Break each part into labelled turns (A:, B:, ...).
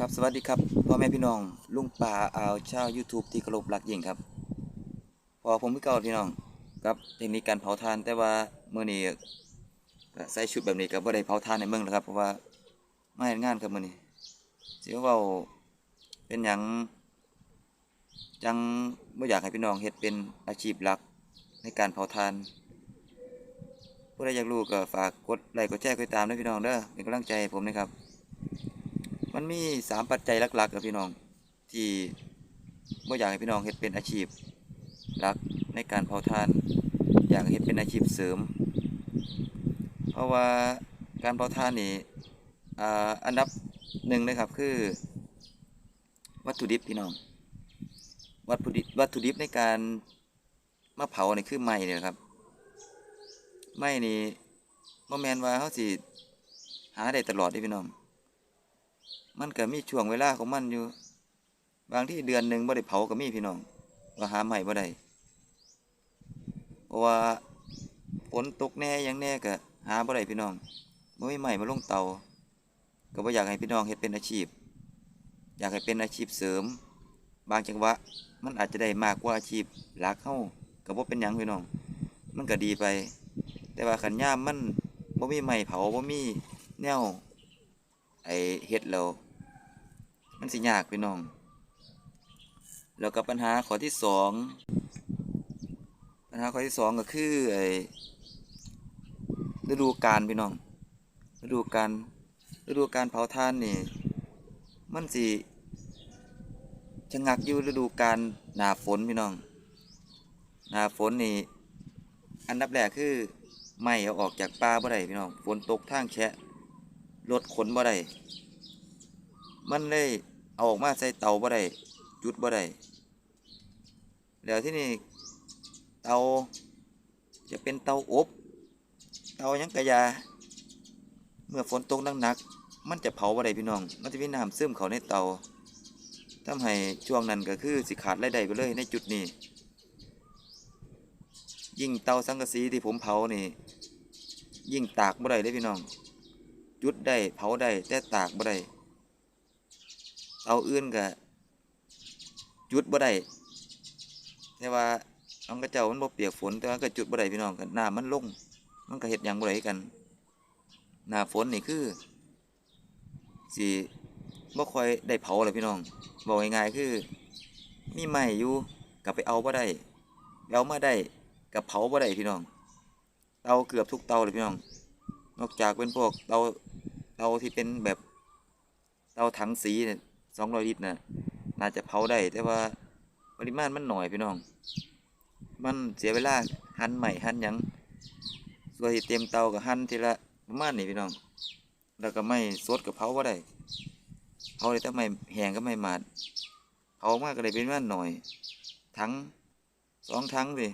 A: ครับสวัสดีครับพ่อแม่พี่น้องลุงป่าอ่าวชาว YouTube ที่เคารพรักยิ่งครับ พอผมพี่เก่าพี่น้องกับเทคนิคการเผาทานแต่ว่าเมื่อนี้ใส่ชุดแบบนี้ก็บ่ได้เผาทานในเมืองแล้วครับเพราะว่าไมาเฮ็ดงานครับเมื้อนี้สิเว้าเป็นหยังจังบ่อยากให้พี่น้องเฮ็ดเป็นอาชีพหลักในการเผาทานผู้ใดอยากรู้ก็ฝากกดไลค์กดแชร์กดติดตามด้วยพี่น้องเด้อเป็นกำลังใจผมนะครับ มันมีสามปัจจัยหลักๆครับพี่น้อง ที่บ่อยากให้พี่น้องเฮ็ดเป็นอาชีพหลักในการเผาทาน อยากเฮ็ดเป็นอาชีพเสริม เพราะว่าการเผาทานนี่อันดับหนึ่งเลยครับคือ วัตถุดิบพี่น้อง วัตถุดิบวัตถุดิบในการมาเผาเนี่ยคือไม้เนี่ยครับไม้นี่บ่แมนว่าเฮาสิหาได้ตลอดเด้พี่น้อง มันก็มีช่วงเวลาของมันอยู่ บางที่เดือนหนึ่งบ่ได้เผาก็มีพี่น้องว่าหาใหม่บ่ได้เพราะว่าฝนตกแน่ยังแน่ก็หาบ่ได้พี่น้องบ่มีใหม่มาลงเตาก็บ่อยากให้พี่น้องเฮ็ดเป็นอาชีพ อยากให้เป็นอาชีพเสริม บางจังหวะมันอาจจะได้มากกว่าอาชีพหลักเฮาก็บ่เป็นหยังพี่น้อง มันก็ดีไป แต่ว่าคันย่ามมันบ่มีไม้เผาบ่มีแนวไอเฮ็ดแล้ว มันสิยากพี่น้อง แล้วก็ปัญหาข้อที่สองปัญหาข้อที่สองก็คือไอฤดูกาลพี่น้องฤดูกาลฤดูกาลเผาทานนี่มันสิชะงักอยู่ฤดูกาลหนาฝนพี่น้องหนาฝนนี่อันดับแรกคือไม้เอาออกจากป่าบ่ได้พี่น้องฝนตกทางแฉะรถขนบ่ได้มันเลย เอาออกมาใส่เตาบ่ได้จุดบ่ได้แล้วที่นี่เตาจะเป็นเตาอบเตายังกระยา เมื่อฝนตกหนักๆมันจะเผาบ่ได้พี่น้อง มันจะมีน้ำซึมเข้าในเตาทำให้ช่วงนั้นก็คือสิขาดรายได้ไปเลยในจุดนี้ ยิ่งเตาสังกะสีที่ผมเผานี่ ยิ่งตากบ่ได้เลยพี่น้อง จุดได้เผาได้แต่ตากบ่ได้ เตาอื่นก็จุดบ่ได้แต่ว่าน้องกระเจ้ามันบ่เปียกฝนแต่ว่าก็จุดบ่ได้พี่น้องกันน้ำมันลง มันก็เฮ็ดหยังบ่ได้กันหน้าฝนนี่คือสิบ่ค่อยได้เผาเลยพี่น้องบอกง่ายๆคือ มีไม้อยู่ก็ไปเอาบ่ได้เอามาได้ก็เผาบ่ได้พี่น้อง เตาเกือบทุกเตาเลยพี่น้อง นอกจากเป็นพวกเตาเตาที่เป็นแบบเตาถังสีเนี่ย สองร้อยลิตรน่ะน่าจะเผาได้ แต่ว่าปริมาณมันหน่อยพี่น้อง มันเสียเวลาหั่นใหม่หั่นยังส่วนที่เต็มเตาก็หั่นทีละประมาณนี้พี่น้อง แล้วก็ไม่สดกับเผาบ่ได้เผาได้แต่ไม่แห้งก็ไม่หมาดเผามากก็เลยเป็นว่าหน่อยทั้งสองทั้งสิ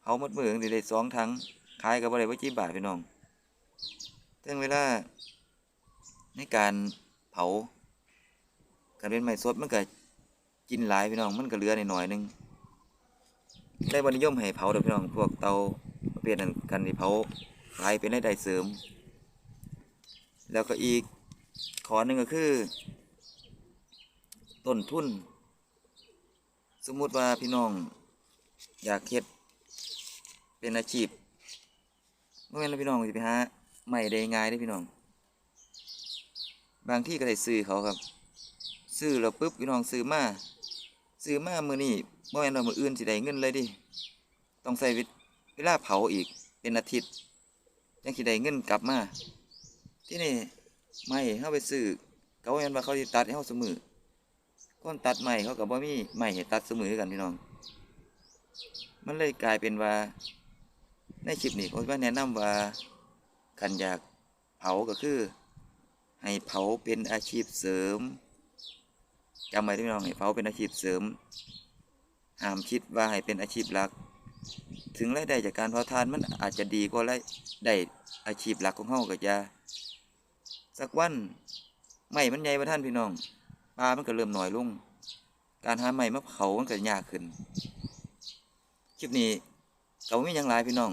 A: เผาหมดมือสิได้สองทั้งขายกับอะไรว้กี่บาทพี่น้องถึงเวลาในการเผา การเป็นไม้สดมันก็กินหลายพี่น้องมันก็เหลือหน่อยหนึงได้บนิยมให้เผาเด้อพี่น้องพวกเตาเภทนั้นกันที่เผาขายเป็นรายได้เสริม แล้วก็อีกขอหนึ่งก็คือ ต้นทุน สมมุติว่าพี่น้อง อยากเฮ็ดเป็นอาชีพเมื่อแม่นพี่น้องจะไปหาใหม่ได้ง่ายได้พี่น้อง บางที่ก็ได้ซื้อเขาครับ ซื้อแล้วปุ๊บพี่น้องซื้อมาซื้อมามือนี้เมื่อแม่นว่ามืออื่นสิได้เงินเลยดิต้องใช้เวลาเผาอีกเป็นอาทิตย์ยังสิได้เงินกลับมา ที่นี่ไม่เข้าไปซื้อเขาแม่นว่าเขาสิตัดให้เขาเสมอคนตัดใหม่เขากับว่มีใหม่ให้ตัดเสมอกันพี่น้อง มันเลยกลายเป็นว่า ในคลิปนี้ผมว่าแนะนำว่าคันอยากเผาก็คือ ให้เผาเป็นอาชีพเสริม จำไว้ที่น้องให้เผาเป็นอาชีพเสริมห้ามคิดว่าให้เป็นอาชีพหลัก ถึงรายได้จากการเผาทานมันอาจจะดีกว่ารายได้อาชีพหลักของเฮาก็จะสักวันไม่มันใหญ่บ่ท่านพี่น้องปลามันก็เริ่มหน้อยลง การหาไม้มาเผามันก็ยากขึ้น คลิปนี้ก็บ่มีหยังหลายพี่น้อง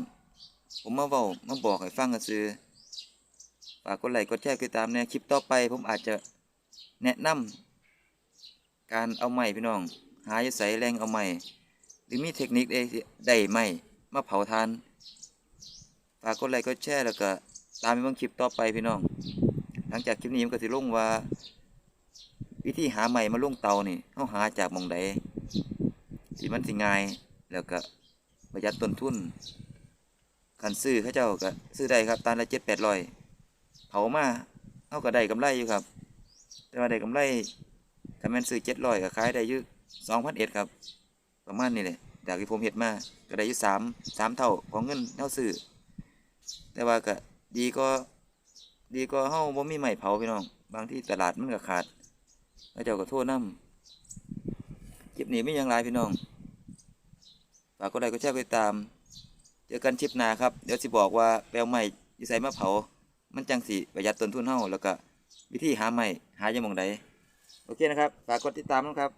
A: ผมมาเว้ามาบอกให้ฟังกันซื่อฝากกดไลค์กดแชร์กดติดตามแนคลิปต่อไป ผมอาจจะแนะนำ การเอาไม้พี่น้อง หาอยู่ไสแรงเอาไม้หรือมีเทคนิคได้ได้ไม้มาเผาทานฝากกดไลค์กดแชร์แล้วก็ตามไปเบิ่งคลิปต่อไปพี่น้อง หลังจากคลิปนี้มันก็สิลงว่า วิธีหาใหม่มาลงเตานี่เฮาหาจากมองใดที่มันสิง่ายแล้วก็ประหยัดต้นทุนคันซื้อเขาเจ้าก็ซื้อได้ครับตันละ7-800เผามาเฮาก็ได้กำไรอยู่ครับ แต่ว่าได้กำไร ถ้าแม่นซื้อ700ก็ขายได้อยู่2,001ครับ ประมาณนี้แหละจากที่ผมเฮ็ดมาก็ได้อยู่3 3เท่าของเงินเฮาซื้อแต่ว่าก็ดีก็ดีก็เฮ้าบ่มีไม้เผาพี่น้อง บางที่ตลาดมันก็ขาดแล้วเจ้าก็โทษน้ำคลิปนี้ไมีอย่างไรพี่น้องฝากกดไลค์กดแชร์กดติดตาม เจอกันคลิปหน้าครับ เดี๋ยวสิบอกว่าแปลวไม้อยู่ไสมาเผา มันจังสิประหยัดต้นทุนเฮาแล้วก็วิธีหาไม้หาอย่างมองใด โอเคนะครับ ฝากกดติดตามนะครับ